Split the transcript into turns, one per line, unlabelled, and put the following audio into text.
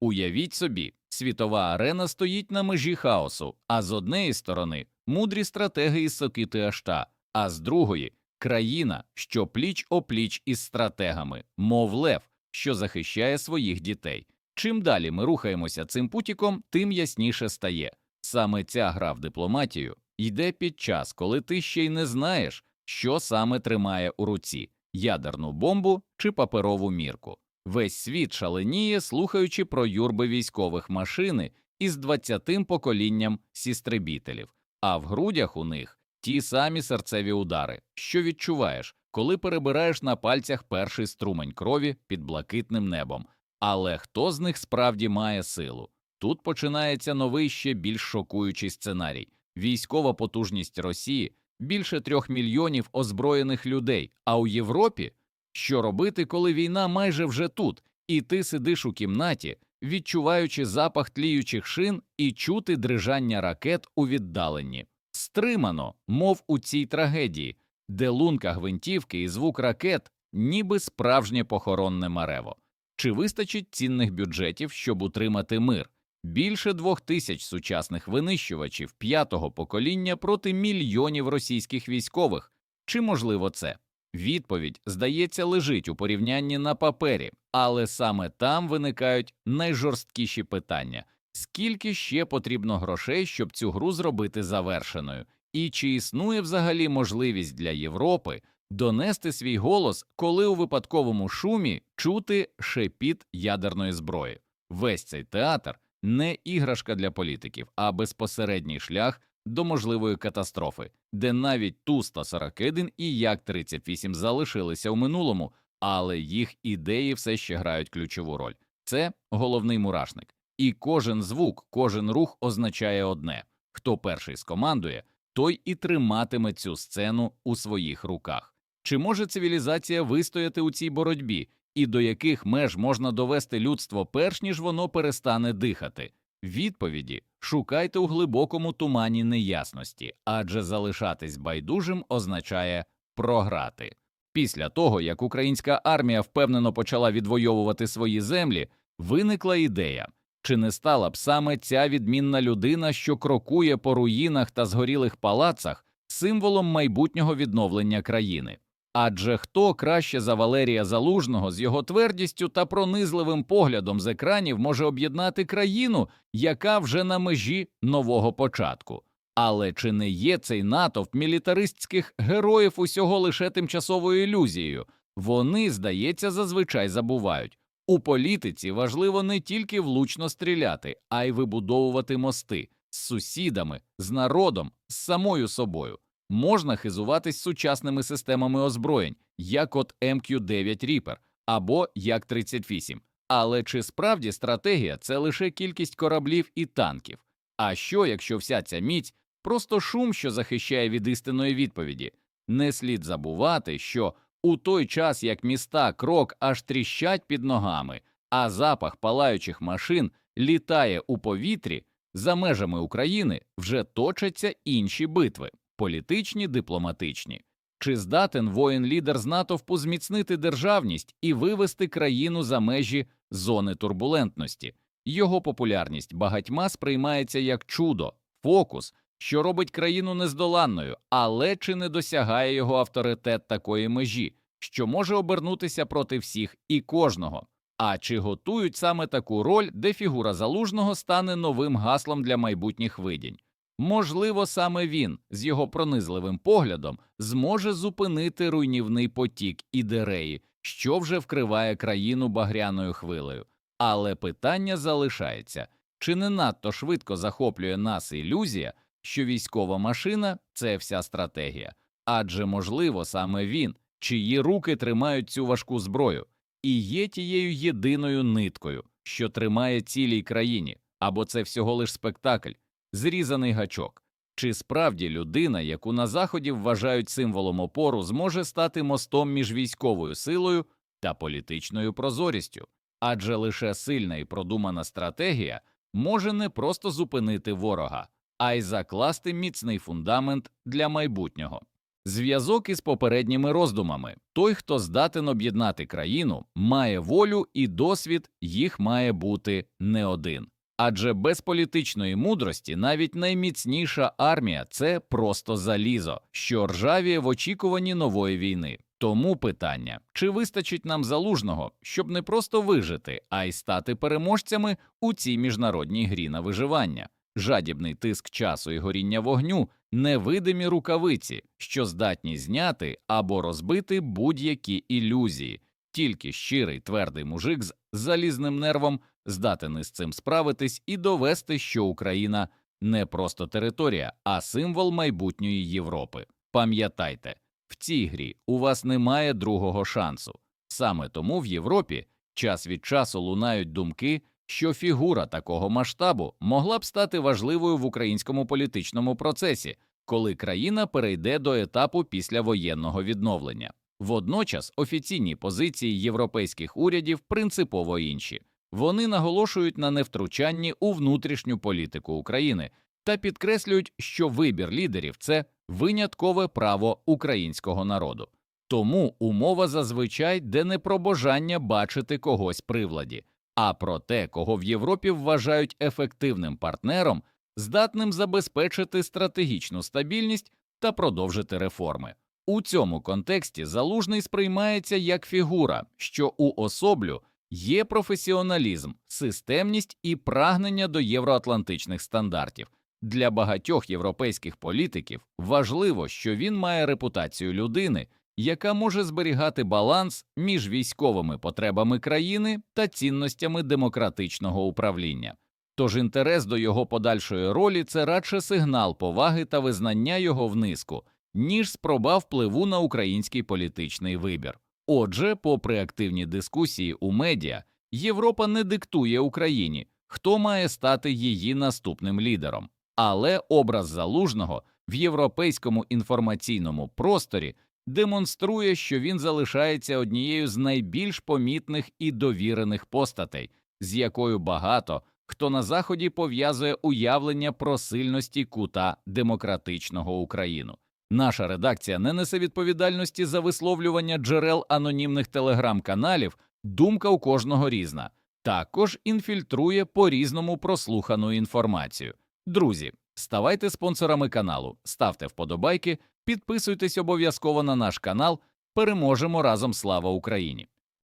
Уявіть собі, світова арена стоїть на межі хаосу, а з однієї сторони мудрі стратеги із Сокити Ашта, а з другої країна, що пліч опліч із стратегами, мов лев, що захищає своїх дітей. Чим далі ми рухаємося цим путіком, тим ясніше стає. Саме ця гра в дипломатію йде під час, коли ти ще й не знаєш, що саме тримає у руці ядерну бомбу чи паперову мірку. Весь світ шаленіє, слухаючи про юрби військових машини із 20-тим поколінням сістребітелів, а в грудях у них ті самі серцеві удари, що відчуваєш, коли перебираєш на пальцях перший струмень крові під блакитним небом. Але хто з них справді має силу? Тут починається новий ще більш шокуючий сценарій: військова потужність Росії більше трьох мільйонів озброєних людей. А у Європі що робити, коли війна майже вже тут, і ти сидиш у кімнаті, відчуваючи запах тліючих шин і чути дрижання ракет у віддаленні. Стримано, мов у цій трагедії, де лунка гвинтівки і звук ракет, ніби справжнє похоронне марево. Чи вистачить цінних бюджетів, щоб утримати мир? Більше двох тисяч сучасних винищувачів п'ятого покоління проти мільйонів російських військових. Чи можливо це? Відповідь, здається, лежить у порівнянні на папері, але саме там виникають найжорсткіші питання: скільки ще потрібно грошей, щоб цю гру зробити завершеною, і чи існує взагалі можливість для Європи донести свій голос, коли у випадковому шумі чути шепіт ядерної зброї? Весь цей театр не іграшка для політиків, а безпосередній шлях до можливої катастрофи, де навіть Ту-141 і Як-38 залишилися у минулому, але їх ідеї все ще грають ключову роль. Це головний мурашник. І кожен звук, кожен рух означає одне хто перший скомандує, той і триматиме цю сцену у своїх руках. Чи може цивілізація вистояти у цій боротьбі, і до яких меж можна довести людство перш ніж воно перестане дихати? Відповіді шукайте у глибокому тумані неясності, адже залишатись байдужим означає програти. Після того, як українська армія впевнено почала відвоювати свої землі, виникла ідея чи не стала б саме ця відмінна людина, що крокує по руїнах та згорілих палацах, символом майбутнього відновлення країни. Адже хто краще за Валерія Залужного з його твердістю та пронизливим поглядом з екранів може об'єднати країну, яка вже на межі нового початку. Але чи не є цей натовп мілітаристських героїв усього лише тимчасовою ілюзією? Вони, здається, зазвичай забувають. У політиці важливо не тільки влучно стріляти, а й вибудовувати мости з сусідами, з народом, з самою собою можна хизуватись сучасними системами озброєнь, як от MQ-9 Reaper або як 38 Але чи справді стратегія це лише кількість кораблів і танків? А що, якщо вся ця міць просто шум, що захищає від істинної відповіді? Не слід забувати, що у той час як міста крок аж тріщать під ногами, а запах палаючих машин літає у повітрі, за межами України вже точаться інші битви політичні, дипломатичні. Чи здатен воїн лідер з натовпу зміцнити державність і вивести країну за межі зони турбулентності? Його популярність багатьма сприймається як чудо, фокус, що робить країну нездоланною, але чи не досягає його авторитет такої межі, що може обернутися проти всіх і кожного? А чи готують саме таку роль, де фігура залужного стане новим гаслом для майбутніх видінь? Можливо, саме він з його пронизливим поглядом зможе зупинити руйнівний потік ідереї, що вже вкриває країну багряною хвилею. Але питання залишається. Чи не надто швидко захоплює нас ілюзія, що військова машина це вся стратегія, адже, можливо, саме він, чиї руки тримають цю важку зброю, і є тією єдиною ниткою, що тримає цілій країні, або це всього лиш спектакль зрізаний гачок. Чи справді людина, яку на заході вважають символом опору, зможе стати мостом між військовою силою та політичною прозорістю? Адже лише сильна і продумана стратегія може не просто зупинити ворога, а й закласти міцний фундамент для майбутнього. Зв'язок із попередніми роздумами той, хто здатен об'єднати країну, має волю і досвід, їх має бути не один. Адже без політичної мудрості навіть найміцніша армія це просто залізо, що ржавіє в очікуванні нової війни. Тому питання: чи вистачить нам залужного, щоб не просто вижити, а й стати переможцями у цій міжнародній грі на виживання? Жадібний тиск часу і горіння вогню, невидимі рукавиці, що здатні зняти або розбити будь-які ілюзії. Тільки щирий твердий мужик з залізним нервом здатен із цим справитись і довести, що Україна не просто територія, а символ майбутньої Європи. Пам'ятайте, в цій грі у вас немає другого шансу. Саме тому в Європі час від часу лунають думки, що фігура такого масштабу могла б стати важливою в українському політичному процесі, коли країна перейде до етапу післявоєнного відновлення. Водночас офіційні позиції європейських урядів принципово інші. Вони наголошують на невтручанні у внутрішню політику України та підкреслюють, що вибір лідерів це виняткове право українського народу. Тому умова зазвичай де не про бажання бачити когось при владі, а про те, кого в Європі вважають ефективним партнером, здатним забезпечити стратегічну стабільність та продовжити реформи. У цьому контексті залужний сприймається як фігура, що уособлю є професіоналізм, системність і прагнення до євроатлантичних стандартів. Для багатьох європейських політиків важливо, що він має репутацію людини, яка може зберігати баланс між військовими потребами країни та цінностями демократичного управління. Тож інтерес до його подальшої ролі це радше сигнал поваги та визнання його вниску, ніж спроба впливу на український політичний вибір. Отже, попри активні дискусії у медіа, Європа не диктує Україні, хто має стати її наступним лідером. Але образ залужного в європейському інформаційному просторі демонструє, що він залишається однією з найбільш помітних і довірених постатей, з якою багато хто на заході пов'язує уявлення про сильності кута демократичного Україну. Наша редакція не несе відповідальності за висловлювання джерел анонімних телеграм-каналів, думка у кожного різна, також інфільтрує по різному прослухану інформацію. Друзі, ставайте спонсорами каналу, ставте вподобайки, підписуйтесь обов'язково на наш канал. Переможемо разом. Слава Україні!